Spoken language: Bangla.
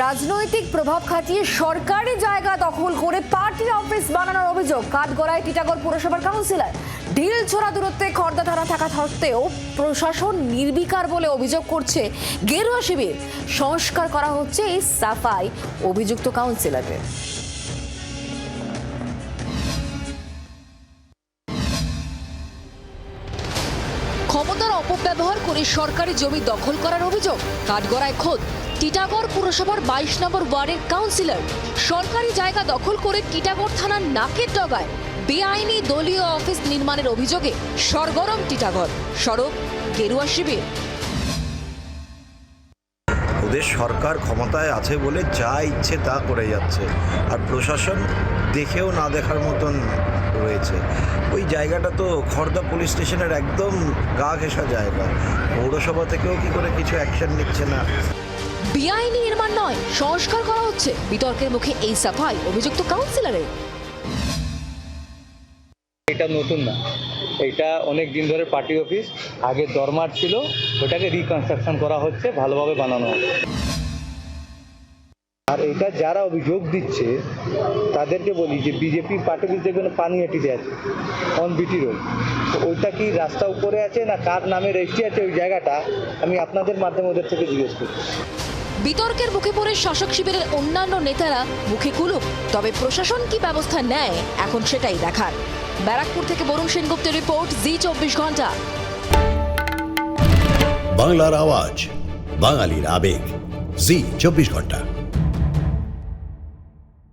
রাজনৈতিক প্রভাব খাটিয়ে সরকারি জায়গা দখল করে পার্টি অফিস বানানোর অভিযোগ কাঠগড়ায় টিটাগড় পুরসভার কাউন্সিলর। ঢিল ছোড়া দূরত্বে খর্দা থানা থাকা সত্ত্বেও প্রশাসন নির্বিকার বলে অভিযোগ করছে গেরুয়া শিবির। সংস্কার করা হচ্ছে এই সাফাই অভিযুক্ত কাউন্সিলরের ক্ষমতার অপব্যবহার করে সরকারি জমি দখল করার অভিযোগ। কাঠগড়ায় খোদ টিটাগড় পুরসভার বাইশ নম্বর ওয়ার্ডের কাউন্সিলর। সরকারি জায়গা দখল করে টিটাগড় থানার নাকের ডগায় বেআইনি দলীয় অফিস নির্মাণের অভিযোগে সরগরম টিটাগড়। সড়ক, গেরুয়া শিবির। ওদের সরকার ক্ষমতায় আছে বলে যা ইচ্ছে তা করে যাচ্ছে। আর প্রশাসন দেখেও না দেখার মতন রয়েছে। ওই জায়গাটা তো খর্দা পুলিশ স্টেশনের একদম গা ঘেঁষা জায়গা। পৌরসভা থেকেও কি করে কিছু অ্যাকশন নিচ্ছে না? বেআইনি নির্মাণ নয় সংস্কার করা হচ্ছে। বিতর্কের মুখে এই সাফাই, অভিযুক্ত কাউন্সিলরের এটা নতুন না। এটা অনেক দিন ধরে পার্টি অফিস, আগে দরমার ছিল, ওটাকে রিকনস্ট্রাকশন করা হচ্ছে, ভালোভাবে বানানো হচ্ছে। আর এটা যারা অভিযোগ দিচ্ছে, তাদেরকে বলি যে বিজেপি পার্টি অফিস দেখবেন পানিহাটিতে আছে অন বিটি রোড ওইটা কি রাস্তা উপরে আছে না কার নামে রেজিস্ট্রি আছে ওই জায়গাটা, আমি আপনাদের মাধ্যমে ওদের থেকে জিজ্ঞেস করছি। বিতর্কের মুখে পড়ে শাসক শিবিরের অন্যান্য নেতারা মুখে কুলুক তবে প্রশাসন কি ব্যবস্থা নেয়, এখন সেটাই দেখার। ব্যারাকপুর থেকে বরুণ সেনগুপ্তের রিপোর্ট, জি চব্বিশ ঘণ্টা। বাংলার আওয়াজ, বাঙালির আবেগ। জি চব্বিশ ঘণ্টা।